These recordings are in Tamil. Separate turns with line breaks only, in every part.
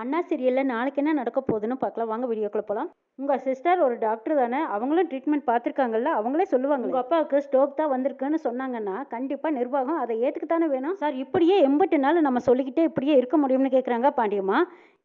அண்ணா சீரியலில் நாளைக்கு என்ன நடக்க போகுதுன்னு பார்க்கலாம். வாங்க வீடியோக்குள்ள போகலாம் உங்கள் சிஸ்டர் ஒரு டாக்டர் தானே அவங்களும் ட்ரீட்மெண்ட் பார்த்துருக்காங்கல்ல அவங்களே சொல்லுவாங்க. உங்கள் அப்பாவுக்கு ஸ்டோக் தான் வந்திருக்குன்னு சொன்னாங்கன்னா கண்டிப்பாக நிர்வாகம் அதை ஏற்றுக்கு தானே வேணும்? சார் இப்படியே எண்பட்டு நாள் நம்ம சொல்லிக்கிட்டே இப்படியே இருக்க முடியும்னு கேட்குறாங்க பாண்டியம்மா.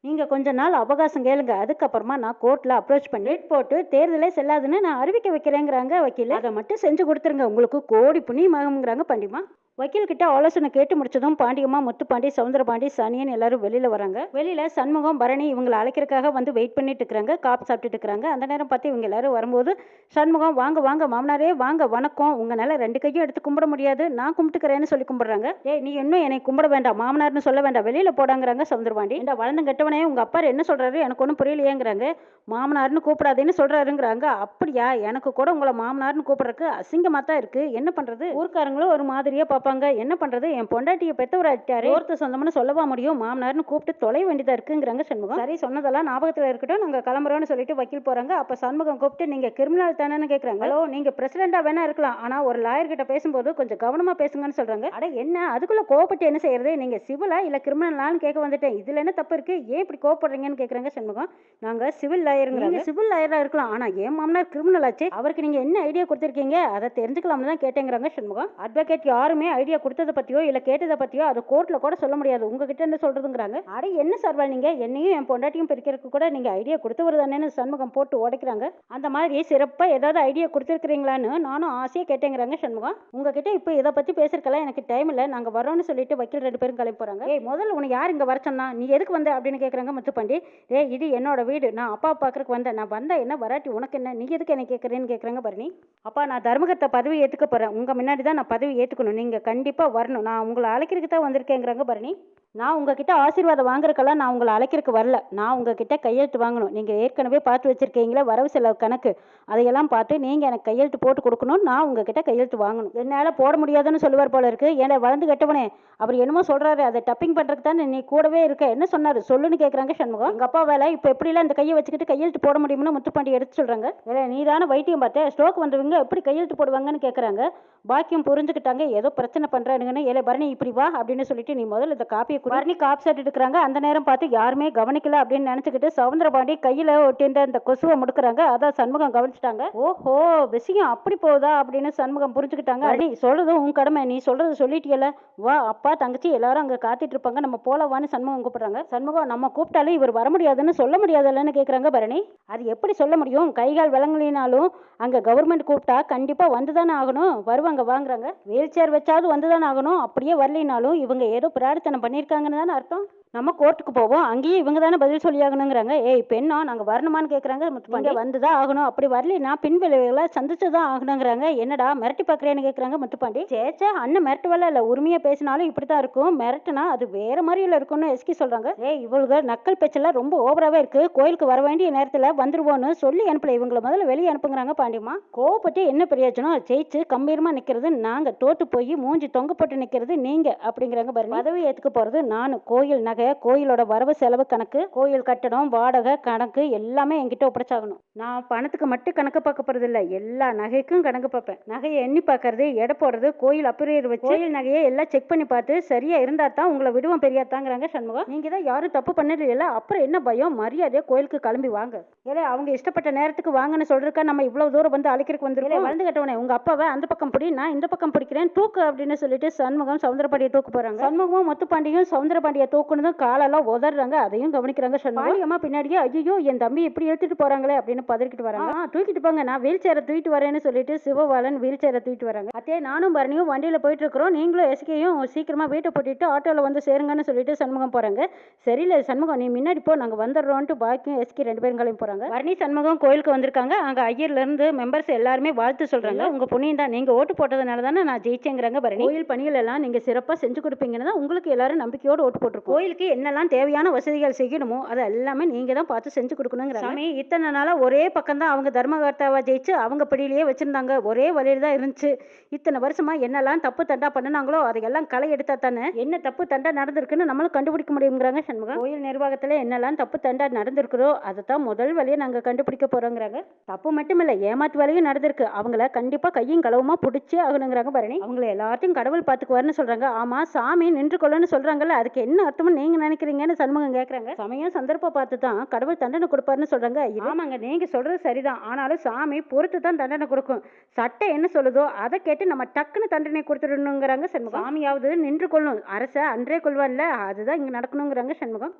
நீங்கள் கொஞ்ச நாள் அவகாசம் கேளுங்க. அதுக்கப்புறமா நான் கோர்ட்டில் அப்ரோச் பண்ணி போட்டு தேர்தலே செல்லாதுன்னு நான் அறிவிக்க வைக்கிறேங்கிறாங்க வக்கீல். அதை மட்டும் செஞ்சு கொடுத்துருங்க. உங்களுக்கு கோடி புண்ணியமாகுங்கிறாங்க பாண்டியம்மா. வக்கீல்கிட்ட ஆலோசனை கேட்டு முடிச்சதும் பாண்டியம்மா முத்துப்பாண்டி சவுந்தரபாண்டி சனியன் எல்லாரும் வெளியில வராங்க. வெளியில சண்முகம் பரணி இவங்களை அழைக்கிறதுக்காக வந்து வெயிட் பண்ணிட்டு இருக்காங்க காப்பு சாப்பிட்டுட்டு இருக்கிறாங்க. அந்த நேரம் பார்த்து இவங்க எல்லாரும் வரும்போது சண்முகம் வாங்க வாங்க மாமனாரே வாங்க வணக்கம். உங்களால ரெண்டு கையும் எடுத்து கும்பிட முடியாது. நான் கும்பிட்டுக்கிறேன்னு சொல்லி கும்பிடுறாங்க. ஏ நீ இன்னும் என்னை கும்பிட வேண்டாம். மாமனார்னு சொல்ல வேண்டாம். வெளியில போடாங்கிறாங்க சவுந்தரபாண்டி. இந்த வளர்ந்து கெட்டவனே உங்க அப்பா என்ன சொல்றாரு? எனக்கு ஒன்றும் புரியலையேங்கிறாங்க. மாமனார்னு கூப்பிடாதேன்னு சொல்றாருங்கிறாங்க. அப்படியா? எனக்கு கூட உங்களை மாமனார்னு கூப்பிடுறதுக்கு அசிங்கமாக தான் இருக்கு. என்ன பண்றது? ஊர்க்காரங்களும் ஒரு மாதிரியாக பார்ப்பாங்க என்ன பண்றது? என் பொண்டாட்டியை பெத்தவர் ஆயிட்டாரு ஒருத்த சொந்தம்னு சொல்லவா முடியும்? மாமனார்னு கூப்பிட்டு தொலை வேண்டியதா இருக்குங்கிறாங்க சண்முகம். சரி சொன்னதெல்லாம் ஞாபகத்துல இருக்கட்டும். நாங்க கிளம்புறோம்னு சொல்லிட்டு வக்கீல் போறாங்க. அப்ப சண்முகம் கூப்பிட்டு நீங்க கிரிமினல் தானேன்னு கேக்குறாங்க? ஹலோ நீங்க பிரசிடண்டா வேணா இருக்கலாம். ஆனா ஒரு லாயர் கிட்ட பேசும்போது கொஞ்சம் கவனமா பேசுங்கன்னு சொல்றாங்க. அட என்ன? அதுக்குள்ள கோவப்பட்டு என்ன செய்யறது? நீங்க சிவிலா இல்ல கிரிமினலான்னு கேட்க வந்துட்டேன். இதுல என்ன தப்பு இருக்கு? ஏன் இப்படி கோவப்படுறீங்கன்னு கேக்குறாங்க சண்முகம். நாங்க சிவில் லாயருங்கிறாங்க. சிவில் லாயரா இருக்கலாம். ஆனா ஏன் மாமனார் கிரிமினல் ஆச்சு? அவருக்கு நீங்க என்ன ஐடியா கொடுத்துருக்கீங்க? அதை தெரிஞ்சுக்கலாம்னு தான் கேட்டேங்கிறாங்க சண்முகம். அட்வொகேட் யாருமே ஐடியா கொடுத்ததை பற்றியோ இல்லை கேட்டதை பற்றியோ அதை கோர்ட்டில் கூட சொல்ல முடியாது. உங்ககிட்ட என்ன சொல்கிறதுங்கிறாங்க அட என்ன சார்வா நீங்கள் என்னையும் என் பொண்டாட்டியும் பிரிக்கிறதுக்கு கூட நீங்கள் ஐடியா கொடுத்தவர் தானேன்னு சண்முகம் போட்டு உடைக்கிறாங்க. அந்த மாதிரி சிறப்பாக ஏதாவது ஐடியா கொடுத்துருக்குறீங்களான்னு நானும் ஆசையாக கேட்டேங்கிறாங்க சண்முகம். உங்ககிட்ட இப்போ இதை பற்றி பேசுறதுக்கெல்லாம் எனக்கு டைம் இல்லை. நாங்கள் வரோம்னு சொல்லிட்டு வக்கீல் ரெண்டு பேரும் கிளம்பி போகிறாங்க ஏய் முதல்ல உன்னை யார் இங்கே வர சொன்னா? நீ எதுக்கு வந்த அப்படின்னு கேட்குறாங்க முத்துப்பாண்டி. ஏ இது என்னோட வீடு. நான் அப்பா பார்க்கறதுக்கு வந்தேன். நான் வந்தேன் என்ன? வராட்டி உனக்கு என்ன? நீ எதுக்கு என்ன கேட்குறேன்னு கேட்குறாங்க பரணி அப்பா நான் தர்மகத்தை பதவி ஏற்றுக்க போகிறேன் உங்கள் முன்னாடி தான் நான் பதவி ஏற்றுக்கணும் நீங்கள் கண்டிப்பாக வரணும். நான் உங்களை அழைக்கிறதுக்கு தான் வந்திருக்கேங்கிறாங்க பரணி. நான் உங்ககிட்ட ஆசீர்வாதம் வாங்குறதுக்கெல்லாம் நான் உங்களை அழைக்கிறதுக்கு வரல. நான் உங்ககிட்ட கையெழுத்து வாங்கணும். நீங்கள் ஏற்கனவே பார்த்து வச்சுருக்கீங்களே வரவு செலவு கணக்கு. அதையெல்லாம் பார்த்து நீங்கள் எனக்கு கையெழுத்து போட்டு கொடுக்கணும் நான் உங்ககிட்ட கையெழுத்து வாங்கணும். என்னால் போட முடியாதுன்னு சொல்லுவார் போல இருக்குது ஏன்னா வளர்ந்து கெட்டவனே அவர் என்னமோ சொல்கிறாரு அதை டப்பிங் பண்ணுறதுக்கு தானே நீ கூடவே இருக்க. என்ன சொன்னார்? சொல்லுன்னு கேட்குறாங்க சண்முகம். எங்கள் அப்பா வேலை இப்போ எப்படிலாம் இந்த கையை வச்சுக்கிட்டு கையெழுத்து போட முடியும்னு முத்துப்பாண்டி எடுத்து சொல்கிறாங்க இல்லை நீ தானே வைத்தியம் பார்த்தேன் ஸ்ட்ரோக் வந்தவங்க எப்படி கையெழுத்து போடுவாங்கன்னு கேட்குறாங்க பாக்கியம் புரிஞ்சுக்கிட்டாங்க ஏதோ பிரச்சனை பண்ணுறானுங்கன்னு ஏழை பரணி இப்படி வா அப்படின்னு சொல்லிட்டு நீ முதல்ல இந்த காப்பியை குடி பரணி காப்பு அந்த நேரம் பார்த்து யாருமே கவனிக்கல அப்படின்னு நினச்சிக்கிட்டு சவுந்தரபாண்டி கையில் ஒட்டியிருந்த அந்த கொசுவை முடுக்குறாங்க. அதான் சண்முகம் கவனிச்சிட்டாங்க. ஓஹோ விஷயம் அப்படி போகுதா அப்படின்னு சண்முகம் புரிஞ்சுக்கிட்டாங்க. நீ சொல்றது உன் கடமை. நீ சொல்றது சொல்லிட்டியல வா அப்பா தங்கச்சி எல்லாரும் அங்கே காத்துட்டு இருப்பாங்க. நம்ம போலவான்னு சண்முகம் கூப்பிடுறாங்க. சண்முகம் நம்ம கூப்பிட்டாலும் இவர் வர முடியாதுன்னு சொல்ல முடியாதுல்லன்னு கேட்குறாங்க பரணி. அது எப்படி சொல்ல முடியும்? கைகால் விளங்கலினாலும் அங்கே கவர்மெண்ட் கூப்பிட்டா கண்டிப்பாக வந்து தானே ஆகணும். வருவாங்க வாங்குறாங்க. வீல் சேர் வச்சாவது வந்து தானே ஆகணும். அப்படியே வரலினாலும் இவங்க ஏதோ பிரார்த்தனை இருக்காங்கன்னு தானே அர்த்தம்? நம்ம கோர்ட்டுக்கு போவோம். அங்கேயும் இவங்க தானே பதில் சொல்லியாகணுங்கிறாங்க. ஏய் பெண்ணா நாங்கள் வரணுமான்னு கேட்குறாங்க இங்கே வந்து தான் ஆகணும். அப்படி வரலைன்னா பின் விளைவுகளை சந்திச்சு தான் ஆகணுங்கிறாங்க. என்னடா மிரட்டி பார்க்குறேன்னு கேட்குறாங்க முத்துப்பாண்டி. சேச்சே அண்ணன் மிரட்டுவல இல்லை உரிமையாக பேசினாலும் இப்படி தான் இருக்கும். மிரட்டுனா அது வேற மாதிரியில் இருக்கும்னு எஸ்கி சொல்கிறாங்க ஏய் இவளுக நக்கல் பேச்செல்லாம் ரொம்ப ஓவராகவே இருக்கு. கோயிலுக்கு வர வேண்டிய நேரத்தில் வந்துருவோன்னு சொல்லி அனுப்பல. இவங்களை முதல்ல வெளியே அனுப்புங்கிறாங்க பாண்டியம்மா. கோவப்பட்டு என்ன பிரயோஜனம்? ஜெயிச்சு கம்பீரமாக நிற்கிறது நாங்கள் தோத்து போய் மூஞ்சி தொங்க போட்டு நிற்கிறது நீங்கள் அப்படிங்கிறாங்க பாருங்க. பதவி ஏற்றுக்க போகிறது நான். கோயில் நகை கோயிலோட வரவு செலவு கணக்கு கோயில் கட்டணம் வாடகை கணக்கு எல்லாமே என்கிட்ட ஒப்படைச்சாகணும். நான் பணத்துக்கு மட்டும் கணக்கு பார்க்க போறது இல்ல. எல்லா நகைக்கும் கணக்கு பார்ப்பேன். நகையை எண்ணி பார்க்கறது எடை போடுறது கோயில் அப்பிரியர் வச்சு கோயில் நகையை எல்லாம் செக் பண்ணி பார்த்து சரியா இருந்தா தான் உங்களை விடுவோம் பெரியாத்தாங்கிறாங்க சண்முகம். நீங்க தான் யாரும் தப்பு பண்ணல அப்புறம் என்ன பயம்? மரியாதையா கோயிலுக்கு கிளம்பி வாங்க. ஏலே அவங்க இஷ்டப்பட்ட நேரத்துக்கு வாங்கன்னு சொல்றதுக்கா நம்ம இவ்வளவு தூரம் வந்து அழைக்கிறதுக்கு வந்துருக்கோம். வளர்ந்து கட்டவனே உங்க அப்பாவை அந்த பக்கம் பிடி நான் இந்த பக்கம் பிடிக்கிறேன் தூக்கு அப்படின்னு சொல்லிட்டு சண்முகம் சவுந்தரபாண்டியை தூக்கு போறாங்க. சண்முகமும் முத்துப்பாண்டியும் சவுந்தரபாண்டியை தூக்குனதும் காலெல்லாம் உதறாங்க அதையும் கவனிக்கிறாங்க சண்முகம். அம்மா பின்னாடியே ஐயோ என் தம்பி இப்படி எடுத்துட்டு போறாங்களே அப்படின்னு பதறிக்கிட்டு வராங்க. "ஆ, தூக்கிட்டு போங்க நான் வீல் சேரை தூக்கிட்டு வரேன்னு சொல்லிட்டு சிவபாலன் வீல் சேரை தூக்கிட்டு வராங்க. அதே நானும் பரணியும் வண்டியில போயிட்டு இருக்கிறோம் நீங்களும் எஸ்கேயும் சீக்கிரமா வீட்டை போட்டுட்டு ஆட்டோல வந்து சேருங்கன்னு சொல்லிட்டு சண்முகம் போறாங்க. சரியில்ல சண்முகம் நீ முன்னாடி போ நாங்க வந்துடுறோம்ட்டு பாக்கியும் எஸ்கே ரெண்டு பேரும் கிளம்பி போறாங்க. வரணி சண்முகம் கோயிலுக்கு வந்திருக்காங்க. அங்க ஐயர்ல இருந்து மெம்பர்ஸ் எல்லாருமே வாழ்த்து சொல்றாங்க. உங்க புண்ணியம் தான். நீங்க ஓட்டு போட்டதுனால தானே நான் ஜெயிச்சேங்கிறாங்க பரணி. கோயில் பணிகள் எல்லாம் நீங்க சிறப்பா செஞ்சு கொடுப்பீங்கன்னு தான் உங்களுக்கு எல்லாரும் நம்பிக்கையோடு ஓட்டு போட்டிருக்கோம். கோயிலுக்கு என்னெல்லாம் தேவையான வசதிகள் செய்யணுமோ அதை எல்லாமே நீங்க தான் பார்த்து செஞ்சு கொடுக்கணுங்கிற சாமி இத்தனை நாளா ஒரே பக்கம் தான் அவங்க தர்மகர்த்தாவா ஜெயிச்சு அவங்க படியிலேயே வச்சிருந்தாங்க. ஒரே வழியில தான் இருந்துச்சு. இத்தனை வருஷமா என்னெல்லாம் தப்பு தண்டா பண்ணுனாங்களோ அதையெல்லாம் களை எடுத்தா தானே? என்ன தப்பு தண்டா நடந்திருக்குன்னு நம்மளும் கண்டுபிடிக்க முடியுங்கிறாங்க சண்முகம். கோயில் நிர்வாகத்துல என்னெல்லாம் தப்பு தண்டா நடந்திருக்கிறோ அதை தான் முதல் வழியை நாங்க கண்டுபிடிக்க போறோங்கிறாங்க. தப்பு மட்டும் இல்ல ஏமாத்து வேலையும் நடந்திருக்கு. அவங்கள கண்டிப்பா கையும் களவுமா பிடிச்சே ஆகணுங்கிறாங்க பரணி. அவங்கள எல்லாத்தையும் கடவுள் பார்த்துக்குவாருன்னு சொல்றாங்க. ஆமா சாமி நின்று கொள்ளன்னு சொல்றாங்கல்ல அதுக்கு என்ன அர்த்தம்னு நீங்க நினைக்கிறீங்கன்னு சண்முகம் கேக்குறாங்க. சமயம் சந்தர்ப்பம் பார்த்து தான் கடவுள் தண்டனை கொடுப்பாருன்னு சொல்றாங்க. ஆமாங்க நீங்க சொல்றது சரிதான். ஆனாலும் சாமி பொறுத்து தான் தண்டனை கொடுக்கும். சட்டை என்ன சொல்லுதோ அதை கேட்டு நம்ம டக்குன்னு தண்டனை கொடுத்துடணுங்கிறாங்க சண்முகம். சாமியாவது நின்று கொள்ளும். அரச அன்றே கொள்வான்ல அதுதான் இங்க நடக்கணுங்கிறாங்க சண்முகம்.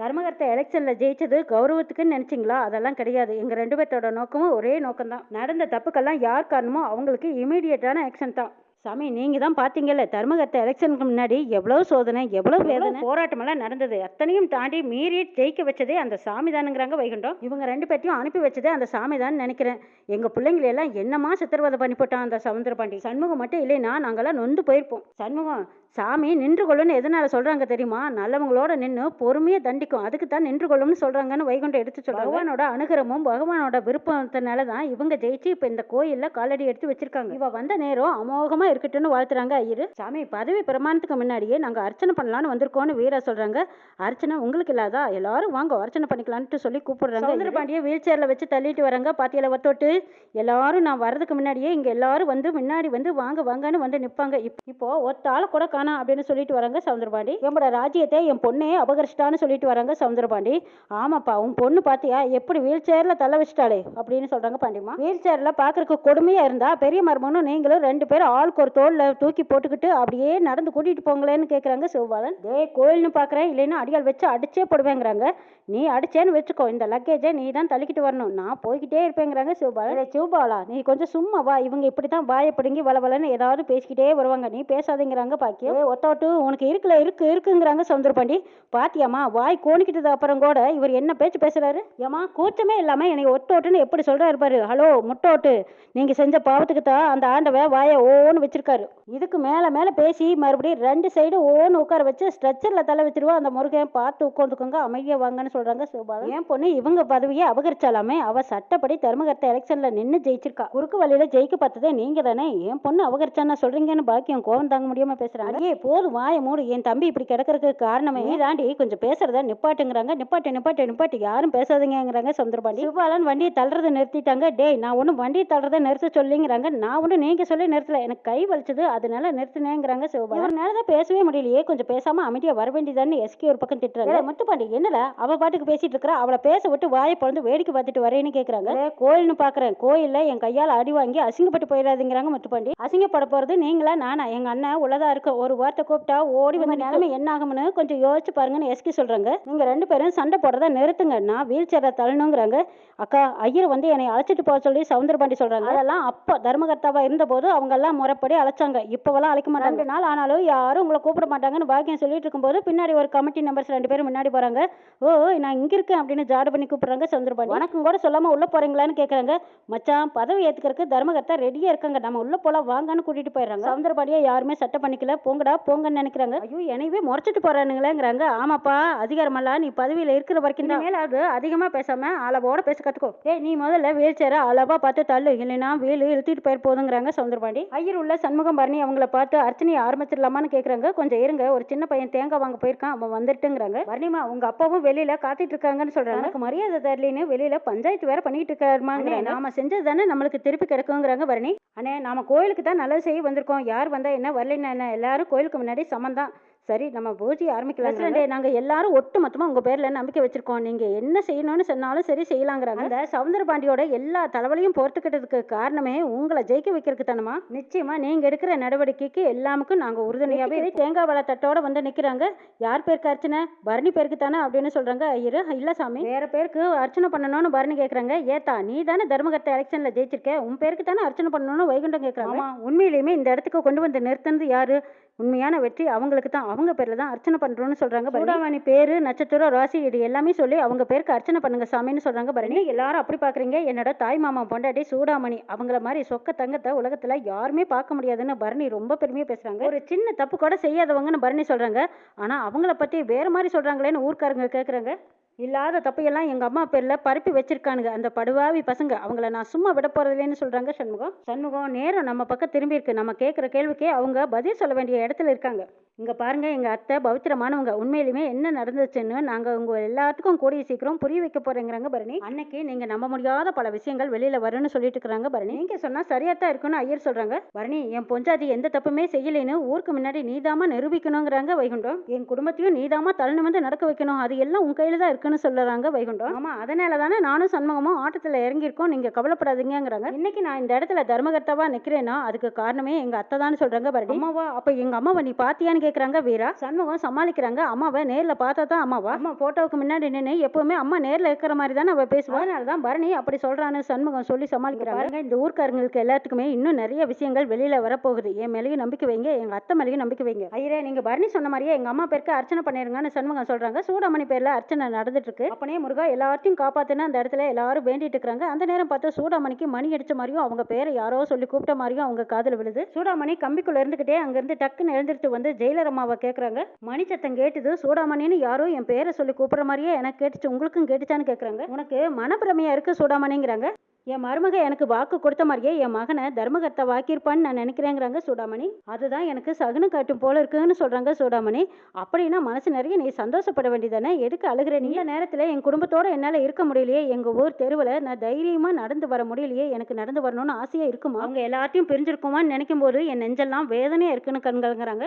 தர்மகர்த்த எலெக்ஷன்ல ஜெயிச்சது கௌரவத்துக்குன்னு நினைச்சிங்களா? அதெல்லாம் கிடையாது. எங்க ரெண்டு பேர்த்தோட நோக்கமும் ஒரே நோக்கம் தான் நடந்த தப்புக்கெல்லாம் யார் காரணமோ அவங்களுக்கு இமீடியட்டான ஆக்ஷன் தான். சாமி நீங்க தான் பாத்தீங்கல்ல தர்மகர்த்த எலெக்ஷனுக்கு முன்னாடி எவ்வளவு சோதனை எவ்வளவு வேதனை? போராட்டமெல்லாம் நடந்தது. அத்தனையும் தாண்டி மீறி ஜெயிக்க வச்சதே அந்த சாமி தானுங்கிறாங்க வைகுண்டம். இவங்க ரெண்டு பேர்த்தையும் அனுப்பி வச்சதே அந்த சாமி தான் நினைக்கிறேன். எங்க பிள்ளைங்களை எல்லாம் என்னமா சித்திரவதை பண்ணி போட்டான் அந்த சமுத்திரபாண்டி சண்முகம் மட்டும் இல்லைன்னா நாங்கெல்லாம் நொந்து போயிருப்போம். சண்முகம் சாமி நின்று கொள்ளுன்னு எதனால சொல்றாங்க தெரியுமா? நல்லவங்களோட நின்று பொறுமையா தண்டிக்கும். அதுக்கு தான் நின்று கொள்ளும்னு சொல்றாங்கன்னு வைகுண்டம் எடுத்து சொல்றாங்க. பகவானோட அனுகிரமும் பகவானோட விருப்பத்தினால தான் இவங்க ஜெயிச்சு இப்ப இந்த கோயில்ல காலடி எடுத்து வச்சிருக்காங்க. இவ வந்த நேரம் அமோகமா இருக்கட்டும்னு வாழ்த்துறாங்க ஐயர். சாமி பதவி பிரமாணத்துக்கு முன்னாடியே நாங்கள் அர்ச்சனை பண்ணலான்னு வந்திருக்கோம்னு வீரா சொல்றாங்க. அர்ச்சனை உங்களுக்கு இல்லாதா? எல்லாரும் வாங்க அர்ச்சனை பண்ணிக்கலான்ட்டு சொல்லி கூப்பிடுறாங்க சௌந்தரபாண்டிய வீல் சேரில் வச்சு தள்ளிட்டு வராங்க பாத்தியில ஒத்தோட்டு எல்லாரும் நான் வர்றதுக்கு முன்னாடியே இங்க எல்லாரும் வந்து முன்னாடி வந்து வாங்க வாங்கன்னு வந்து நிற்பாங்க இப்- இப்போ ஒத்த ஆளை கூட காணாம் அப்படின்னு சொல்லிட்டு வராங்க சவுந்தரபாண்டி என்னோட ராஜ்யத்தை என் பொண்ணே அபகரிச்சிட்டான்னு சொல்லிட்டு வராங்க சவுந்தரபாண்டி ஆமாப்பா உன் பொண்ணு பார்த்தியா எப்படி வீல் சேர்ல தள்ள வச்சிட்டாளே? அப்படின்னு சொல்றாங்க பாண்டிமா வீல் சேர்ல பார்க்குறக்கு கொடுமையாக இருந்தால் பெரிய மர்மனும் நீங்களும் ரெண்டு பேரும் ஆளுக்கு ஒரு தோளில் தூக்கி போட்டுக்கிட்டு அப்படியே நடந்து கூட்டிகிட்டு போங்களேன்னு கேட்குறாங்க சிவபாலன் டே கோயில்னு பார்க்குறேன் இல்லைன்னா அடியால் வச்சு அடிச்சே போடுவேங்கிறாங்க. நீ அடிச்சேன்னு வச்சுக்கோ இந்த லக்கேஜை நீ தான் தள்ளிக்கிட்டு வரணும். நான் போய்கிட்டே இருப்பேங்கிறாங்க சிவபாலன் சிவபாலா நீ கொஞ்சம் சும்மா வா இவங்க இப்படி தான் வாயை பிடுங்கி வளவலன்னு ஏதாவது பேசிக்கிட்டே வருவாங்க. நீ பேசாதீங்கிறாங்க பாக்கியம். ஏய் ஒத்தோட்டு உனக்கு இருக்குல்ல இருக்கு இருக்குங்கிறாங்க சவுந்தரபாண்டி பாத்தியாம்மா வாய் கோணிக்கிட்டது அப்புறம் கூட இவர் என்ன பேச்சு பேசுறாரு? ஏமா கூச்சமே இல்லாம என்னை ஒட்டோட்டுன்னு எப்படி சொல்றாரு பாரு. ஹலோ முட்டோட்டு நீங்க செஞ்ச பாவத்துக்கு தான் அந்த ஆண்டவை வாயை ஓன்னு வச்சிருக்காரு. இதுக்கு மேல மேல பேசி மறுபடியும் ரெண்டு சைடு ஓன்னு உட்கார வச்சு ஸ்ட்ரெச்சர்ல தலை வச்சிருவா. அந்த முருகன் பார்த்து உட்காந்துக்கோங்க அமைதியா வாங்கன்னு சொல்றாங்க சிவபாலன். என் பொண்ணு இவங்க பதவியை அபகரிச்சாலாமே அவ சட்டப்படி தர்மகர்த்த எலெக்ஷன்ல நின்னு ஜெயிச்சிருக்கா. குறுக்கு வழியில ஜெயிக்க பார்த்ததே நீங்க தானே. என் பொண்ணு அபகரிச்சானா சொல்றீங்கன்னு பாக்கியம் கோவம் தாங்க முடியாம பேசுறாங்க. அடியே போதும் வாய மூடு. என் தம்பி இப்படி கிடக்கறதுக்கு காரணமே. தாண்டி கொஞ்சம் பேசுறத நிப்பாட்டுங்கிறாங்க. நிப்பாட்டு நிப்பாட்டு நிப்பாட்டு. யாரும் பேசாதீங்கங்கிறாங்க சந்திரபாண்டி. சிவாலன் வண்டியை தள்ளுறதை நிறுத்திட்டாங்க. டேய் நான் ஒன்றும் வண்டியை தள்ளுறதை நிறுத்த சொல்லிங்கிறாங்க. நான் ஒன்றும் நீங்க சொல்லி நிறுத்தல. எனக்கு கை வலிச்சது அதனால நிறுத்தினேங்கிறாங்க சிவபாலன். இவனால தான் பேசவே முடியலையே கொஞ்சம் பேசாம அமைதியா வர வேண்டியதான்னு எஸ்கே ஒரு பக்கம் திட்டுறாங்க முத்துப்பாண்டி என்னல அவ பாட்டுக்கு பேசிட்டு இருக்கா அவளை பேச விட்டு வாயை பிறந்து வேடிக்கை பார்த்துட்டு வரேன்னு கேக்குறாங்க. "ஏய், கோயில்னு பாக்குறேன் கோயில்ல என் கையால அடி வாங்கி அசிங்கப்பட்டு போயிடாதீங்கிறாங்க முத்துப்பாண்டி அசிங்கப்பட போறது நீங்களா நானா? எங்க அண்ணன் உள்ளதா இருக்க ஒரு வார்த்தை கூப்பிட்டா ஓடி வந்து நிலைமை என்ன ஆகும்னு கொஞ்சம் யோசிச்சு பாருங்கன்னு எஸ்கே சொல்றாங்க. நீங்க ரெண்டு பேரும் சண்டை போடுறத நிறுத்துங்க நான் வீல் சேரை தள்ளணுங்கிறாங்க. அக்கா ஐயர் வந்து என்னை அழைச்சிட்டு போக சொல்லி சவுந்தரபாண்டி சொல்றாங்க. அதெல்லாம் அப்போ தர்மகர்த்தாவா இருந்தபோது அவங்க எல்லாம் முறைப்படி அழைச்சாங்க. இப்போவெல்லாம் அழைக்க மாட்டாங்க. ரெண்டு நாள் ஆனாலும் யாரும் உங்களை கூப்பிட மாட்டாங்கன்னு பாக்கியம் சொல்லிட்டு இருக்கும்போது பின்னாடி ஒரு கமிட்டி நம்பர்ஸ் ரெண்டு பேரும் முன்னாடி போறாங்க. ஓ நான் இங்க இருக்கேன் அப்படின்னு ஜாடு பண்ணி கூப்பிடுறாங்க சவுந்தரபாண்டி வணக்கம் கூட சொல்லாம உள்ள போறீங்களான்னு கேக்குறாங்க. மச்சான் பதவி ஏத்துக்கிறதுக்கு தர்மகர்த்தா ரெடியா இருக்காங்க. நம்ம உள்ள போலாம் வாங்கன்னு கூட்டிட்டு போயிடுறாங்க. சவுந்தரபாண்டியா யாருமே சட்டை பண்ணிக்கல. போங்கடா போங்கன்னு நினைக்கிறாங்க. ஐயோ எனவே முறைச்சிட்டு போறானுங்களேங்கிறாங்க. ஆமாப்பா அதிகாரமெல்லாம் நீ பதவியில இருக்கிற வரைக்கும் தான். மேலாவது அதிகமா பேசாம அளவோட பேச கத்துக்கோ. ஏய் நீ முதல்ல வீல் சேர அளவா பார்த்து தள்ளு. இல்லைன்னா வீல் இழுத்திட்டு போயிரு போதுங்கிறாங்க சவுந்தரபாண்டி ஐயர் உள்ள சண்முகம் பரணி அவங்கள பார்த்து அர்ச்சனையை ஆரம்பிச்சிடலாமான்னு கேக்குறாங்க. கொஞ்சம் இருங்க. ஒரு சின்ன பையன் தேங்காய் வாங்க போயிருக்கான். அவன் வந்துட்டுங்கிறாங்க. பரணிமா உங்க அப்பாவும் வெளியில காத்துட்டு இருக்காங்கன்னு சொல்றாங்க. எனக்கு மரியாதை தரலின்னு வெளியில பஞ்சாயத்து வேற பண்ணிட்டு இருக்காருமாங்க நாம செஞ்சது தானே நம்மளுக்கு திருப்பி கிடைக்குங்கிறாங்க பரணி அண்ணே நாம கோயிலுக்கு தான் நல்லது செய்ய வந்திருக்கோம். யார் வந்தா என்ன வரலைன்னா என்ன? எல்லாரும் கோயிலுக்கு முன்னாடி சமம் தான் சரி நம்ம பூஜை ஆரம்பிக்கலாம் நாங்க எல்லாரும் ஒட்டு மொத்தமா உங்க பேர்ல நம்பிக்கை வச்சிருக்கோம்? நீங்க என்ன செய்யணும்னு சொன்னாலும் சரி செய்யலாங்கிறாங்க. அந்த சவுந்தர பாண்டியோட எல்லா தலைவலியும் பொறுத்துக்கிட்டதுக்கு காரணமே உங்களை ஜெயிக்க வைக்கிறதுக்கு தானமா நிச்சயமா நீங்க எடுக்கிற நடவடிக்கைக்கு எல்லாமுக்கும் நாங்க உறுதுணையாவே தேங்காய் வள தட்டோட வந்து நிக்கிறாங்க. யார் பேருக்கு அர்ச்சனை பரணி பேருக்கு தானே அப்படின்னு சொல்றாங்க. ஐயரு இல்ல சாமி. வேற பேருக்கு அர்ச்சனை பண்ணணும்னு பரணி கேக்குறாங்க. ஏத்தா நீ தானே தர்மகர்த்த எலெக்ஷன்ல ஜெயிச்சிருக்க. உன் பேருக்கு தானே அர்ச்சனை பண்ணணும்னு வைகுண்டம் கேக்குறாங்க. உண்மையிலேயுமே இந்த இடத்துக்கு கொண்டு வந்து நிறுத்தினது யாரு? உண்மையான வெற்றி அவங்களுக்கு தான். அவங்க பேர்ல தான் அர்ச்சனை பண்றோம்னு சொல்றாங்க சூடாமணி பேரு நட்சத்திரம் ராசி இது எல்லாமே சொல்லி அவங்க பேருக்கு அர்ச்சனை பண்ணுங்க சாமின்னு சொல்றாங்க பரணி. எல்லாரும் அப்படி பாக்குறீங்க. என்னோட தாய் மாமா பொண்டாட்டி சூடாமணி அவங்கள மாதிரி சொக்க தங்கத்தை உலகத்துல யாருமே பார்க்க முடியாதுன்னு பரணி ரொம்ப பெருமையா பேசுறாங்க. ஒரு சின்ன தப்பு கூட செய்யாதவங்கன்னு பரணி சொல்றாங்க. ஆனா அவங்கள பத்தி வேற மாதிரி சொல்றாங்களேன்னு ஊர்க்காரங்க கேக்குறாங்க. இல்லாத தப்பையெல்லாம் எங்கள் அம்மா பேரில் பரப்பி வச்சிருக்கானுங்க. அந்த படுவாவி பசங்க அவங்கள நான் சும்மா விட போகிறதில்லைன்னு சொல்கிறாங்க சண்முகம். சண்முகம் நேரம் நம்ம பக்கம் திரும்பி இருக்கு. நம்ம கேட்குற கேள்விக்கே அவங்க பதில் சொல்ல வேண்டிய இடத்துல இருக்காங்க. இங்கே பாருங்கள் எங்கள் அத்தை பவித்திரமானவங்க. உண்மையிலுமே என்ன நடந்துச்சுன்னு நாங்கள் உங்கள் எல்லாத்துக்கும் கூடிய சீக்கிரம் புரிய வைக்க போகிறேங்கிறாங்க பரணி. அன்னைக்கு நீங்கள் நம்ப முடியாத பல விஷயங்கள் வெளியில் வரும்னு சொல்லிட்டு இருக்கிறாங்க பரணி. நீங்கள் சொன்னால் சரியாக தான் இருக்குன்னு ஐயர் சொல்கிறாங்க பரணி என் பொஞ்சாதி எந்த தப்புமே செய்யலைன்னு ஊருக்கு முன்னாடி நீதாமா நிரூபிக்கணுங்கிறாங்க வைகுண்டம். என் குடும்பத்தையும் நீதாமா தள்ளி வந்து நடக்க வைக்கணும். அது எல்லாம் உன் கையில் தான் இருக்குன்னு சொல்லுறாங்க வைகுண்டம். ஆமாம் அதனால தானே நானும் சண்முகமும் ஆட்டத்தில் இறங்கியிருக்கோம். நீங்கள் கவலைப்படாதீங்கங்கிறாங்க. இன்னைக்கு நான் இந்த இடத்துல தர்மகர்த்தாவா நிற்கிறேன்னா அதுக்கு காரணமே எங்கள் அத்தை தான் சொல்கிறாங்க பரணி அம்மாவா? அப்போ எங்கள் அம்மாவை நீ பாத்தியான்னு கேட்குறாங்க வீரா. சண்முகம் சமாளிக்கிறாங்க. அம்மாவை நேரில் பார்த்தா தான் அம்மாவா? அம்மா ஃபோட்டோவுக்கு முன்னாடி நின்று எப்பவுமே அம்மா நேரில் இருக்கிற மாதிரி தானே அவள் பேசுவா? அதனால தான் பரணி அப்படி சொல்கிறான்னு சண்முகம் சொல்லி சமாளிக்கிறாங்க. இந்த ஊர்க்காரங்களுக்கு எல்லாத்துக்குமே இன்னும் நிறைய விஷயங்கள் வெளியில் வரப்போகுது. என் மேலேயும் நம்பிக்கை வைங்க எங்கள் அத்தை மேலேயும் நம்பிக்கை வைங்க. ஐயரே நீங்கள் பரணி சொன்ன மாதிரியே எங்கள் அம்மா பேருக்கு அர்ச்சனை பண்ணிருங்கன்னு சண்முகம் சொல்கிறாங்க சூடாமணி பேரில் அர்ச்சனை நடந்துட்டு இருக்கு அப்பனே முருகா எல்லாத்தையும் காப்பாத்துன்னு அந்த இடத்துல எல்லாரும் வேண்டிட்டு இருக்காங்க அந்த நேரம் பார்த்து சூடாமணிக்கு மணி அடிச்ச மாதிரியும் அவங்க பேரை யாரோ சொல்லி கூப்பிட்ட மாதிரியும் அவங்க காதில் விழுது. சூடாமணி கம்பிக்குள்ள இருந்துகிட்டே அங்கிருந்து டக்குன்னு எழுந்திருச்சு வந்து ஜெயிலர் அம்மாவை கேட்குறாங்க மணி சத்தம் கேட்டுது சூடாமணின்னு யாரோ என் பேரை சொல்லி கூப்பிடுற மாதிரியே எனக்கு கேட்டுச்சு உங்களுக்கும் கேட்டுச்சான்னு கேட்குறாங்க உனக்கு மனப்பிரமையா இருக்கு சூடாமணிங்கிறாங்க. என் மருமக எனக்கு வாக்கு கொடுத்த மாதிரியே என் மகனை தர்மகர்த்தா வாக்கியிருப்பான்னு நான் நினைக்கிறேங்கிறாங்க சூடாமணி. அதுதான் எனக்கு சகுனம் காட்டும் போல இருக்குன்னு சொல்றாங்க சூடாமணி. அப்படின்னா மனசு நிறைய நீ சந்தோஷப்பட வேண்டியதானே எதுக்கு அழுகிற? நீ நேரத்தில் என் குடும்பத்தோட என்னால் இருக்க முடியலையே. எங்கள் ஊர் தெருவில் நான் தைரியமாக நடந்து வர முடியலையே. எனக்கு நடந்து வரணும்னு ஆசையாக இருக்குமா? அவங்க எல்லாத்தையும் பிரிஞ்சிருக்குமான்னு நினைக்கும் போது என் நெஞ்செல்லாம் வேதனையாக இருக்குன்னு கண்கலங்குறாங்க.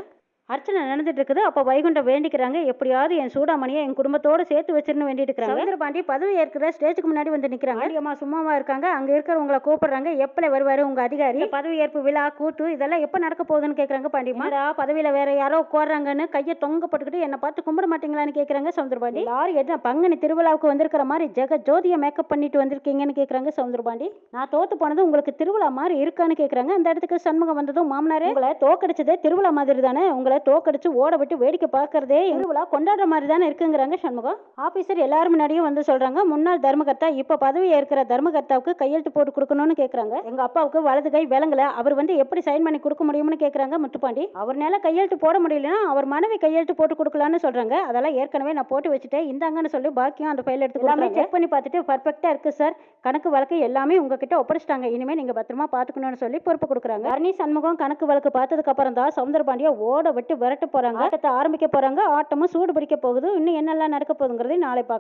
அர்ச்சனை நடந்துட்டு இருக்குது அப்போ வைகுண்டம் வேண்டிக்கிறாங்க. எப்படியாவது என் சூடாமணியை என் குடும்பத்தோட சேர்த்து வச்சிருந்து வேண்டிட்டு இருக்காங்க சவுந்தர பாண்டி பதவி ஏற்கிற ஸ்டேஜுக்கு முன்னாடி வந்து நிற்கிறாங்க அம்மா சும்மாவா இருக்காங்க. அங்கே இருக்கிறவங்களை கூப்பிடுறாங்க. எப்பல வருவாரு உங்க அதிகாரி? பதவி ஏற்பு விழா கூட்டு இதெல்லாம் எப்போ நடக்க போகுதுன்னு கேட்குறாங்க பாண்டியம்மா. பதவியில் வேற யாரோ உட்காடுறாங்கன்னு கையை தொங்க போட்டுக்கிட்டு என்னை பார்த்து கும்பிட மாட்டீங்களான்னு கேட்குறாங்க சவுந்தர பாண்டி எல்லாரும் என்ன பங்குனி திருவிழாவுக்கு வந்திருக்கிற மாதிரி ஜெக ஜோதியை மேக்கப் பண்ணிட்டு வந்திருக்கீங்கன்னு கேட்குறாங்க சவுந்தர பாண்டி நான் தோத்து போனது உங்களுக்கு திருவிழா மாதிரி இருக்கான்னு கேட்குறாங்க அந்த இடத்துக்கு சண்முகம் வந்ததும் மாமனாரே உங்களை தோக்கடிச்சதே திருவிழா மாதிரி தானே. உங்களை தோக்கடிச்சு ஓட விட்டு வேடிக்கை பார்க்கறதே திருவிழா கொண்டாடுற மாதிரி தானே இருக்குங்கிறாங்க சண்முகம். ஆபீசர் எல்லாரும் முன்னாடியும் வந்து சொல்றாங்க முன்னாள் தர்மகர்த்தா இப்ப பதவி ஏற்கிற தர்மகர்த்தாவுக்கு கையெழுத்து போட்டு கொடுக்கணும்னு கேக்குறாங்க. எங்க அப்பாவுக்கு வலது கை விலங்கல அவர் வந்து எப்படி சைன் பண்ணி கொடுக்க முடியும்னு கேக்குறாங்க முத்துப்பாண்டி. அவர்னால கையெழுத்து போட முடியலன்னா அவர் மனைவி கையெழுத்து போட்டு கொடுக்கலான்னு சொல்றாங்க. அதெல்லாம் ஏற்கனவே நான் போட்டு வச்சுட்டேன். இந்தாங்கன்னு சொல்லி பாக்கியம் அந்த ஃபைல் எடுத்து எல்லாமே செக் பண்ணி பார்த்துட்டு பர்ஃபெக்டா இருக்கு சார் கணக்கு வழக்கு எல்லாமே உங்ககிட்ட ஒப்படைச்சிட்டாங்க. இனிமே நீங்க பத்திரமா பாத்துக்கணும்னு சொல்லி பொறுப்பு கொடுக்குறாங்க. அரணி சண்முகம் கணக்கு வழக்கு பார்த்ததுக்கு அப்புறம் தான் சவுந்தர பாண்டியா ஓட விட்டு விரட்ட போறாங்க. ஆட்டத்தை ஆரம்பிக்க போறாங்க. ஆட்டமும் சூடு பிடிக்க போகுது. இன்னும் என்னெல்லாம் நடக்க போகுதுங்கிறதை நாளை பார்க்கலாம்.